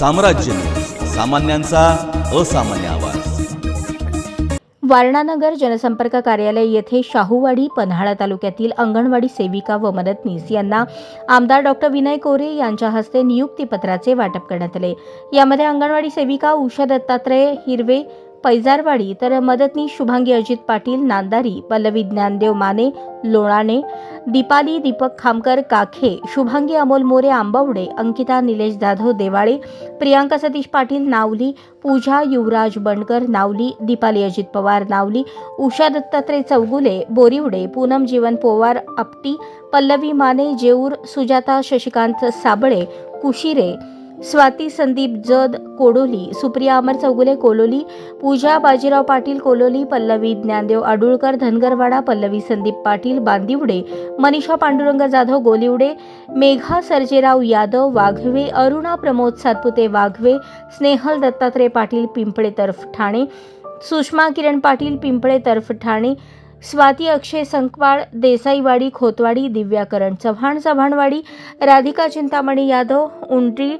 साम्राज्य. सामान्यांचा असामान्य आवाज. वारणानगर जनसंपर्क कार्यालय येथे शाहूवाडी पन्हाळा तालुक्यातील अंगणवाडी सेविका व मदतनीस यांना आमदार डॉक्टर विनय कोरे यांच्या हस्ते नियुक्तीपत्राचे वाटप करण्यात आले. यामध्ये अंगणवाडी सेविका उषा दत्तात्रय हिरवे पैजारवाडी तर मदतनीस शुभांगी अजित पाटील नांदारी पल्लवी ज्ञानदेव माने लोणाणे दीपाली दीपक खामकर काखे शुभांगी अमोल मोरे आंबवडे अंकिता निलेश जाधव देवाळे प्रियांका सतीश पाटील नावली पूजा युवराज बंडकर नावली दीपाली अजित पवार नावली उषा दत्तात्रय चौगुले बोरिवडे पूनम जीवन पोवार आपटी पल्लवी माने जेऊर सुजाता शशिकांत साबळे कुशिरे स्वाती संदीप जद कोडोली सुप्रिया अमर चौगुले कोलोली पूजा बाजीराव पाटील कोलोली पल्लवी ज्ञानदेव आडुळकर धनगरवाडा पल्लवी संदीप पाटील बांदिवडे मनीषा पांडुरंग जाधव गोलिवडे मेघा सर्जेराव यादव वाघवे अरुणा प्रमोद सातपुते वाघवे स्नेहल दत्तात्रय पाटील पिंपळे तर्फ ठाणे सुषमा किरण पाटील पिंपळे तर्फ ठाणे स्वाती अक्षय संकवाळ देसाईवाडी खोतवाडी दिव्याकरण चव्हाण चव्हाणवाडी राधिका चिंतामणी यादव उंटी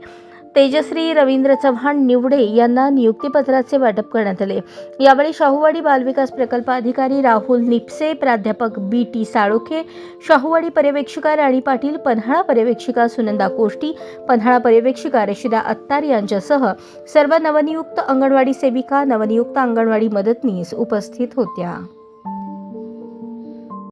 तेजश्री रवींद्र चव्हाण निवडे यांना नियुक्तीपत्राचे वाटप करण्यात आले. यावेळी शाहूवाडी बालविकास प्रकल्प अधिकारी राहुल निपसे प्राध्यापक बी टी साळोखे शाहूवाडी पर्यवेक्षिका राणी पाटील पन्हाळा पर्यवेक्षिका सुनंदा कोष्टी पन्हाळा पर्यवेक्षिका रशिदा अत्तार यांच्यासह सर्व नवनियुक्त अंगणवाडी सेविका नवनियुक्त अंगणवाडी मदतनीस उपस्थित होत्या.